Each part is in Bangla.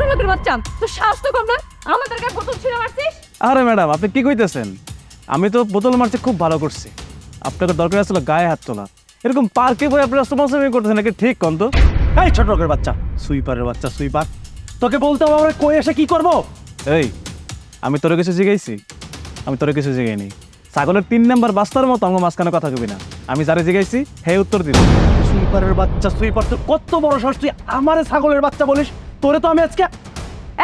ছোট বাচ্চা, তোর সাহস তো কম না? আমাদের গায়ে বোতল ছিঁড়ে মারছিস? আরে ম্যাডাম, আপনি কি কইতেছেন? আমি তো বোতল মারতে খুব ভালো করছি। আপনাকে দরকার আসলে গায়ে হাত তোলা। এরকম পার্কে বই আপনি রেসপন্সিবিলিটি করতেছেন নাকি ঠিক কন তো? এই ছোট লোকের বাচ্চা, সুইপারের বাচ্চা, সুইপার। তোকে বলতে হবে আমরা কই এসে কি করব? এই, আমি তোর কিছু জিগাইছি। আমি তোর কিছু জিগাইনি। ছাগলের তিন নাম্বার বাস্তার মতো আমার মাঝখানে কথা কবি না। আমি যারে জিগাইছি, হে উত্তর দিল। সুইপারের বাচ্চা, সুইপার, তোর কত বড় সাহস তুই আমারে ছাগলের বাচ্চা বলিস? তোরে তো আমি আজকে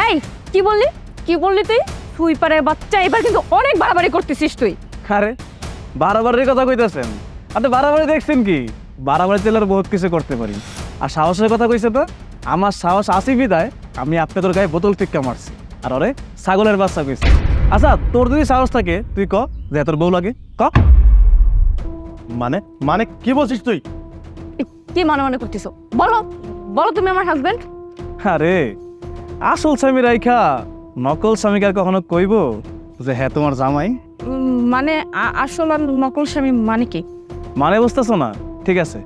এই কি বললি? কি বললি তুই? সুইপারের বাচ্চা এবার কিন্তু অনেক বাড়াবাড়ি করতেছিস তুই। আরে বারাবারের কথা কইতেছেন। আপনি বারাবারি দেখছেন কি? বারাবারি তেলার বহুত কিছু করতে পারি। আর সাহসের কথা কইছে তো আমার সাহস আসি বিদায় আমি আপনি তোর গায়ে বোতল টিক্কা মারছি। আর ওরে ছাগলের বাচ্চা কইছে। আচ্ছা তোর যদি সাহস থাকে তুই ক? যে তোর বউ লাগে ক? মানে মানে কি বলছিস তুই? কি মানে মনে করতেছো? বলো বলো তুমি আমার হাজবেন্ড আরে আসল স্বামী রাইখা নকল স্বামীকে আর কখনো কইব? যে হ্যাঁ তোমার জামাই। মানে আসল আর নকল স্বামী মানে কি? মানে বুঝতেছো না? ঠিক আছে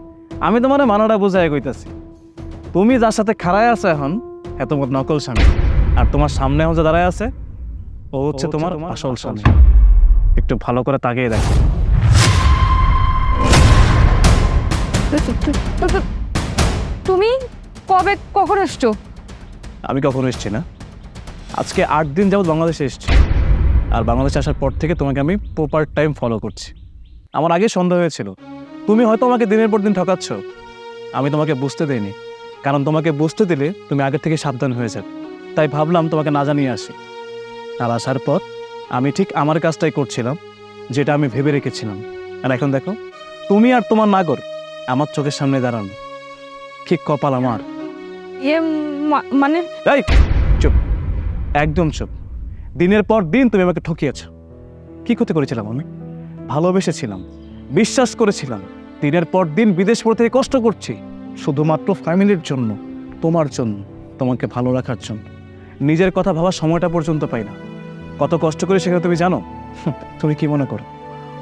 আমি তোমার মানাটা বুঝাই কইতাছি। তুমি যার সাথে খাড়ায় আছো এখন হ্যাঁ তোমার নকল স্বামী। আর তোমার সামনে এখন যে দাঁড়ায় আছে ও হচ্ছে তোমার আসল স্বামী। একটু ভালো করে তাকিয়ে দেখো। তুমি কবে কখন এসছো আমি কখনো এসেছি না। আজকে আট দিন যাবৎ বাংলাদেশে এসেছি। আর বাংলাদেশে আসার পর থেকে তোমাকে আমি প্রপার টাইম ফলো করছি। আমার আগে সন্দেহ হয়েছিল। তুমি হয়তো আমাকে দিনের পর দিন ঠকাচ্ছ। আমি তোমাকে বুঝতে দেইনি। কারণ তোমাকে বুঝতে দিলে তুমি আগে থেকে সাবধান হয়ে যাবে। তাই ভাবলাম তোমাকে না জানিয়ে আসি। আর আসার পর আমি ঠিক আমার কাজটাই করছিলাম, যেটা আমি ভেবে রেখেছিলাম। আর এখন দেখো, তুমি আর তোমার নাগর আমার চোখের সামনে দাঁড়ানো। ঠিক কপাল আমার। ইয়ে মানে? এই, চুপ। একদম চুপ। দিনের পর দিন তুমি আমাকে ঠকিয়েছ। কি করতে করেছিলাম আমি? ভালোবেসেছিলাম, বিশ্বাস করেছিলাম। দিনের পর দিন বিদেশ পড়ে থেকে কষ্ট করছি। শুধুমাত্র ফ্যামিলির জন্য, তোমার জন্য, তোমাকে ভালো রাখার জন্য। নিজের কথা ভাবার সময়টা পর্যন্ত পাই না। কত কষ্ট করে সেখানে তুমি জানো? তুমি কি মনে করো?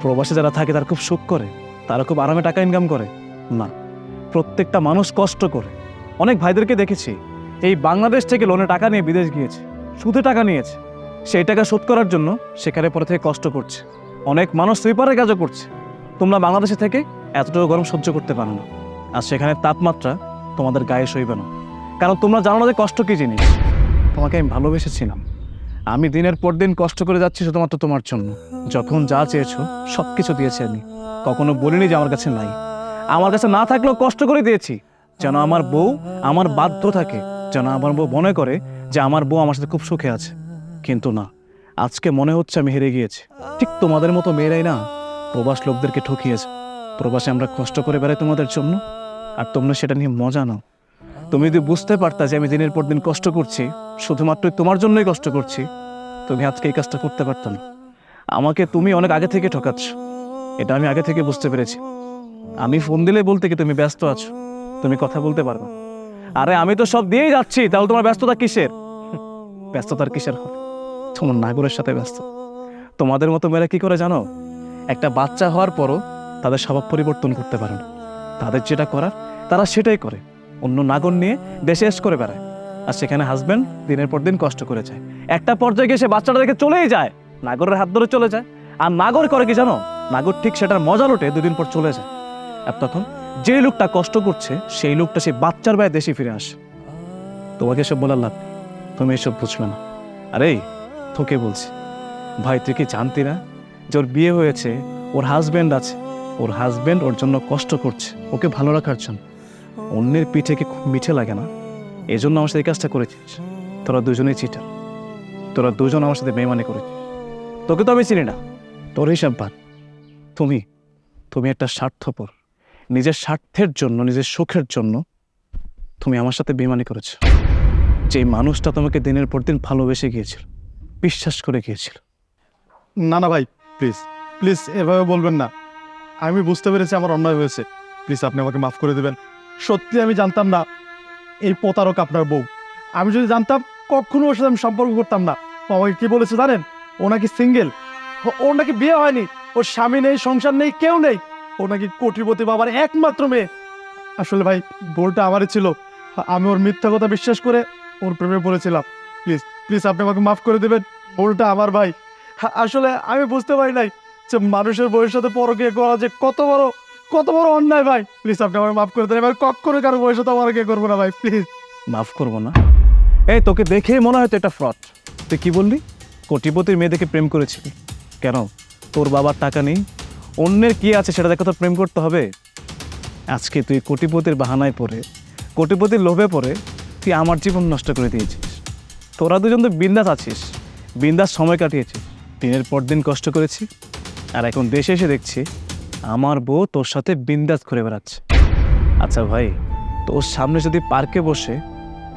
প্রবাসে যারা থাকে তারা খুব সুখ করে, তারা খুব আরামে টাকা ইনকাম করে। না, প্রত্যেকটা মানুষ কষ্ট করে। অনেক ভাইদেরকে দেখেছি। এই বাংলাদেশ থেকে লোনে টাকা নিয়ে বিদেশ গিয়েছে, সুদে টাকা নিয়েছে। সেই টাকা শোধ করার জন্য সেখানে পরে থেকে কষ্ট করছে। অনেক মানুষ সুইপারের কাজও করছে। তোমরা বাংলাদেশে থেকে এতটুকু গরম সহ্য করতে পারো না। আর সেখানে তাপমাত্রা তোমাদের গায়ে সইবে না। কারণ তোমরা জানো না যে কষ্ট কী জিনিস। তোমাকে আমি ভালোবেসেছিলাম। আমি দিনের পর দিন কষ্ট করে যাচ্ছি শুধুমাত্র তোমার জন্য। যখন যা চেয়েছো সব কিছু দিয়েছি আমি। কখনো বলিনি যে আমার কাছে নাই। আমার কাছে না থাকলেও কষ্ট করে দিয়েছি। যেন আমার বউ আমার বাধ্য থাকে, যেন আমার বউ মনে করে যে আমার বউ আমার সাথে খুব সুখে আছে। কিন্তু না, আজকে মনে হচ্ছে আমি হেরে গিয়েছি। ঠিক তোমাদের মতো মেয়েরাই না প্রবাস লোকদেরকে ঠকিয়েছে। প্রবাসে আমরা কষ্ট করে বেড়াই তোমাদের জন্য, আর তোমরা সেটা নিয়ে মজা নাও। তুমি যদি বুঝতে পারতা যে আমি দিনের পর দিন কষ্ট করছি শুধুমাত্র তোমার জন্যই কষ্ট করছি, তুমি আজকে এই কাজটা করতে পারতো না। আমাকে তুমি অনেক আগে থেকে ঠকাচ্ছ, এটা আমি আগে থেকে বুঝতে পেরেছি। আমি ফোন দিলে বলতে কি তুমি ব্যস্ত আছো? তুমি কথা বলতে পারবে। আরে, আমি তো সব দিয়েই যাচ্ছি, তাহলে তোমার ব্যস্ততা কিসের? ব্যস্ততার কিসের হবে? তোমার নাগরের সাথে ব্যস্ত। তোমাদের মতো মেয়েরা কি করে জানো? একটা বাচ্চা হওয়ার পরও তাদের স্বভাব পরিবর্তন করতে পারে না। তাদের যেটা করার, তারা সেটাই করে। অন্য নাগর নিয়ে দেশে এস করে বেড়ায়। আর সেখানে হাজব্যান্ড দিনের পর দিন কষ্ট করে যায়। একটা পর্যায়ে গিয়ে সে বাচ্চাটা দেখে চলেই যায়। নাগরের হাত ধরে চলে যায়। আর নাগর করে কি জানো? নাগর ঠিক সেটার মজা লোটে দুদিন পর চলে যায়। আর তখন যে লোকটা কষ্ট করছে, সেই লোকটা সেই বাচ্চার বায়ে দেশে ফিরে আসে। তোমাকে এসব বলার লাভ তুমি এসব বুঝবে না। আরে তোকে বলছি, ভাই, তুই কি জানতি না যে ওর বিয়ে হয়েছে, ওর হাজব্যান্ড আছে, ওর হাজব্যান্ড ওর জন্য কষ্ট করছে, ওকে ভালো রাখার জন্য। অন্যের পিঠে কি খুব মিঠে লাগে না? এই জন্য আমার সাথে এই কাজটা করেছিস। তোরা দুজনেই চিটার তোরা দুজন আমার সাথে বেমানি করেছিস। তোকে তো আমি চিনি না। তোর হিসাব বাদ। তুমি তুমি একটা স্বার্থপর। নিজের স্বার্থের জন্য, নিজের সুখের জন্য তুমি আমার সাথে বেমানি করেছ। যে মানুষটা তোমাকে দিনের পর দিন ভালোবেসে গিয়েছিল, বিশ্বাস করে গিয়েছিল। না না ভাই প্লিজ প্লিজ এভাবে বলবেন না। আমি বুঝতে পেরেছি আমার অন্যায় হয়েছে। প্লিজ আপনি আমাকে মাফ করে দেবেন। সত্যি আমি জানতাম না এই প্রতারক আপনার বউ। আমি যদি জানতাম, কখনো ওর সাথে আমি সম্পর্ক করতাম না। আমাকে কি বলেছে জানেন? ও নাকি সিঙ্গেল ওর নাকি বিয়ে হয়নি। ওর স্বামী নেই, সংসার নেই, কেউ নেই। ও নাকি কোটিপতি বাবার একমাত্র মেয়ে। আসলে ভাই, ভুলটা আমারই ছিল। আমি ওর মিথ্যা কথা বিশ্বাস করে ওর প্রেমে পড়েছিলাম। প্লিজ প্লিজ আপনি আমাকে মাফ করে দেবেন। ভুলটা আমার ভাই। আসলে আমি বুঝতে পারি নাই যে মানুষের বউয়ের সাথে পরকিয়া করা যে কত বড় কত বড় অন্যায় ভাই। প্লিজ, আপনি আমাকে মাফ করে দেন। এবার কখনো কারও বউয়ের সাথে পরকিয়া করব না ভাই, প্লিজ। মাফ করব না? এই, তোকে দেখেই মনে হয় তো এটা ফ্রড তুই কি বললি? কোটিপতির মেয়ে দেখে প্রেম করেছিলি। কেন? তোর বাবার টাকা নেই? অন্যের কি আছে সেটা দেখে তো প্রেম করতে হবে। আজকে তুই কোটিপতির বাহানায় পড়ে, কোটিপতির লোভে পড়ে, তুই আমার জীবন নষ্ট করে দিয়েছিস। তোরা দুজন তো বিন্দাস আছিস, বিন্দাস সময় কাটিয়েছিস। দিনের পর দিন কষ্ট করেছি, আর এখন দেশে এসে দেখছি আমার বউ তোর সাথে বিন্দাস ঘুরে বেড়াচ্ছে। আচ্ছা ভাই, তোর সামনে যদি পার্কে বসে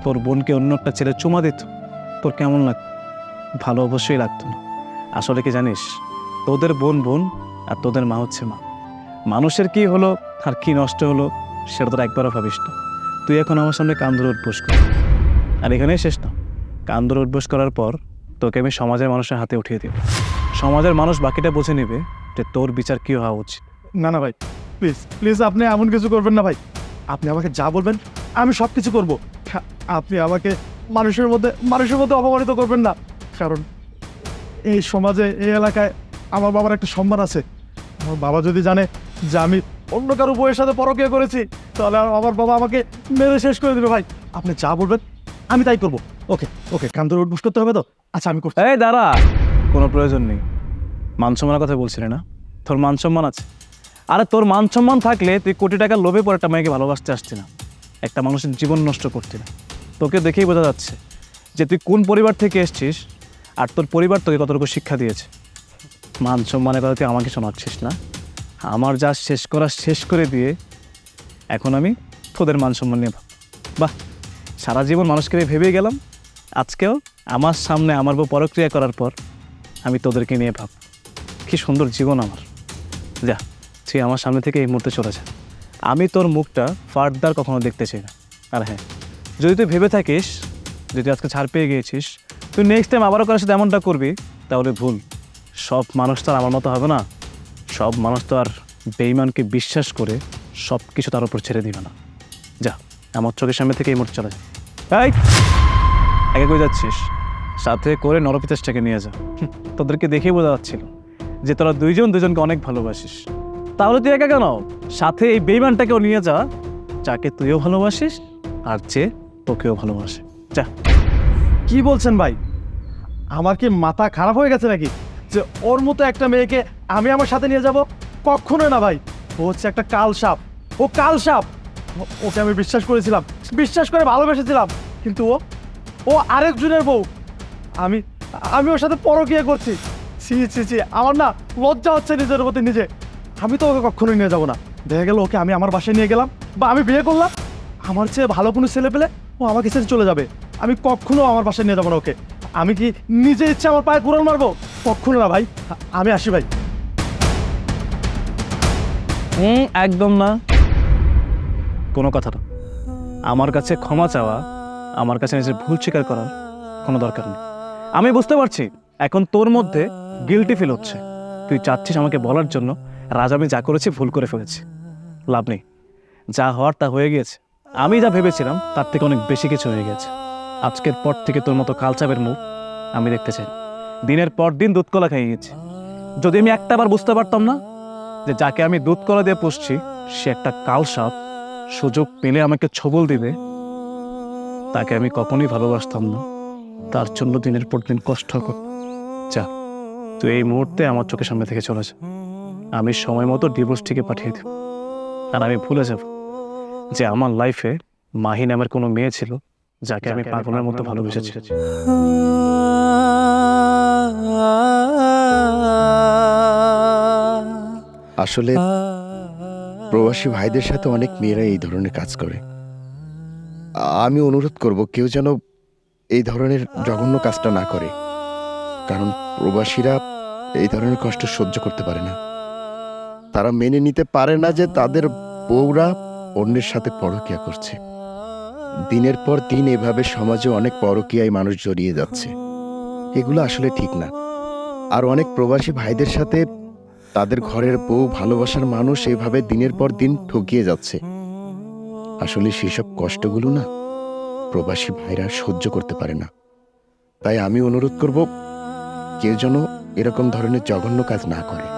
তোর বোনকে অন্য একটা ছেলে চুমা দিত, তোর কেমন লাগতো? ভালো অবশ্যই লাগতো না। আসলে কি জানিস, তোদের বোন বোন আর তোদের মা হচ্ছে মা। মানুষের কি হলো আর কি নষ্ট হলো সেটা তোর একবারও ভাবিস না। তুই এখন আমার সামনে কান ধরে উঠবোস কর। আর এখানেই শেষ না। কান ধরে উঠবোস করার পর তোকে আমি সমাজের মানুষের হাতে উঠিয়ে দেব। সমাজের মানুষ বাকিটা বুঝে নেবে যে তোর বিচার কী হওয়া উচিত। না না ভাই প্লিজ প্লিজ আপনি এমন কিছু করবেন না ভাই। আপনি আমাকে যা বলবেন আমি সব কিছু করব। হ্যাঁ, আপনি আমাকে মানুষের মধ্যে মানুষের মধ্যে অপমানিত করবেন না। কারণ এই সমাজে এই এলাকায় আমার বাবার একটা সম্মান আছে। আমার বাবা যদি জানে যে আমি অন্য কারও বইয়ের সাথে পরকিয়া করেছি তাহলে আমার বাবা আমাকে মেরে শেষ করে দেবে ভাই। আপনি যা বলবেন আমি তাই করব। ওকে ওকে কান ধরে উঠবুস করতে হবে তো? আচ্ছা আমি করছি। এই দাঁড়া। কোনো প্রয়োজন নেই। মান সম্মানের কথা বলছিলি না? তোর মান সম্মান আছে? আরে তোর মান সম্মান থাকলে তুই কোটি টাকার লোভে পরে একটা মেয়েকে ভালোবাসতে আসছি না। একটা মানুষের জীবন নষ্ট করতি না। তোকে দেখেই বোঝা যাচ্ছে যে তুই কোন পরিবার থেকে এসছিস আর তোর পরিবার তোকে কতটুকু শিক্ষা দিয়েছে। মান সম্মানের কথা তুই আমাকে শোনাচ্ছিস না। আমার যা শেষ করা শেষ করে দিয়ে এখন আমি তোদের মান সম্মান নিয়ে বাহ, সারা জীবন মানুষকে ভেবেই গেলাম। আজকেও আমার সামনে আমার বউ পরক্রিয়া করার পর আমি তোদেরকে নিয়ে ভাব। কি সুন্দর জীবন আমার। যা, তুই আমার সামনে থেকে এই মুহূর্তে চলে যা। আমি তোর মুখটা ফার্দার কখনো দেখতে চাই না। আর হ্যাঁ যদি তুই ভেবে থাকিস, যদি আজকে ছাড় পেয়ে গিয়েছিস, তুই নেক্সট টাইম আবারও কারোর সাথে এমনটা করবি, তাহলে ভুল। সব মানুষ তো আর আমার মতো হবে না। সব মানুষ তো আর বেইমানকে বিশ্বাস করে সব কিছু তার উপর ছেড়ে দিবে না। যা, আমার চোখের সামনে থেকে এই মুহূর্তে চলে যা। এই! একে কই যাচ্ছিস? সাথে করে নরপিতাসটাকে নিয়ে যা। তোদেরকে দেখেই বোঝা যাচ্ছিল যে তোরা দুইজন দুজনকে অনেক ভালোবাসিস। তাহলে তুই একা কেন? সাথে এই বেইমানটাকেও নিয়ে যা, যাকে তুইও ভালোবাসিস আর যে তোকেও ভালোবাসে। যা। কি বলছেন ভাই? আমার কি মাথা খারাপ হয়ে গেছে নাকি? যে ওর মতো একটা মেয়েকে আমি আমার সাথে নিয়ে যাব? কখনোই না ভাই। ও হচ্ছে একটা কাল সাপ। ও কাল সাপ! ওকে আমি বিশ্বাস করেছিলাম। বিশ্বাস করে ভালোবেসেছিলাম। কিন্তু ও ও আরেকজনের বউ। আমি আমি ওর সাথে পরকিয়া করছি। ছি ছি ছি, আমার না লজ্জা হচ্ছে নিজের প্রতি নিজে। আমি তো ওকে কখনোই নিয়ে যাব না। দেখা গেল ওকে আমি আমার বাসায় নিয়ে গেলাম বা আমি বিয়ে করলাম। আমার চেয়ে ভালো কোনো ছেলে পেলে ও আমাকে ছেড়ে চলে যাবে। আমি কখনো আমার বাসায় নিয়ে যাব না ওকে। আমি কি নিজে ইচ্ছে আমার পায়ে কুড়াল মারবো? কখনো না ভাই। আমি আসি ভাই। হুম একদম না। কোনো কথা না। আমার কাছে ক্ষমা চাওয়া আমার কাছে নিজের ভুল স্বীকার করার কোনো দরকার নেই। আমি বুঝতে পারছি এখন তোর মধ্যে গিলটি ফিল হচ্ছে। তুই চাচ্ছিস আমাকে বলার জন্য রাজ আমি যা করেছি ভুল করে ফেলেছি। লাভ নেই। যা হওয়ার তা হয়ে গিয়েছে। আমি যা ভেবেছিলাম তার থেকে অনেক বেশি কিছু হয়ে গেছে আজকের পর থেকে তোর মতো কালচাপের মুখ আমি দেখতে চাই দিনের পর দিন দুধ কলা খাইয়ে গেছি যদি আমি একটাবার বুঝতে পারতাম না যে যাকে আমি দুধ কলা দিয়ে পুষছি, সে একটা কাল সাপ, সুযোগ পেলে আমাকে ছবল দিবে, তাকে আমি কখনোই ভালোবাসতাম না। তার জন্য দিনের পর দিন কষ্ট যা, তুই এই মুহূর্তে আমার চোখের সামনে থেকে চলে যা। আমি সময় মতো ডিভোর্সটিকে পাঠিয়ে দেব। আর আমি ভুলে যাব যে আমার লাইফে মাহি নামের কোনো মেয়ে ছিল। যাকে আমি পাগলের মতো ভালোবেসেছি। আসলে প্রবাসী ভাইদের সাথে অনেক মেয়েরা এই ধরনের কাজ করে। আমি অনুরোধ করব কেউ যেন এই ধরনের জঘন্য কাজটা না করে। কারণ প্রবাসীরা এই ধরনের কষ্ট সহ্য করতে পারে না। তারা মেনে নিতে পারে না যে তাদের বউরা অন্যের সাথে পরকিয়া করছে। দিনের পর দিন এভাবে সমাজে অনেক পরকীয়ায় মানুষ জড়িয়ে যাচ্ছে। এগুলো আসলে ঠিক না। আর অনেক প্রবাসী ভাইদের সাথে তাদের ঘরের বউ ভালোবাসার মানুষ এভাবে দিনের পর দিন ঠকিয়ে যাচ্ছে। আসলে সেসব কষ্টগুলো না প্রবাসী ভাইরা সহ্য করতে পারে না। তাই আমি অনুরোধ করব, কেউ যেন এরকম ধরনের জঘন্য কাজ না করে।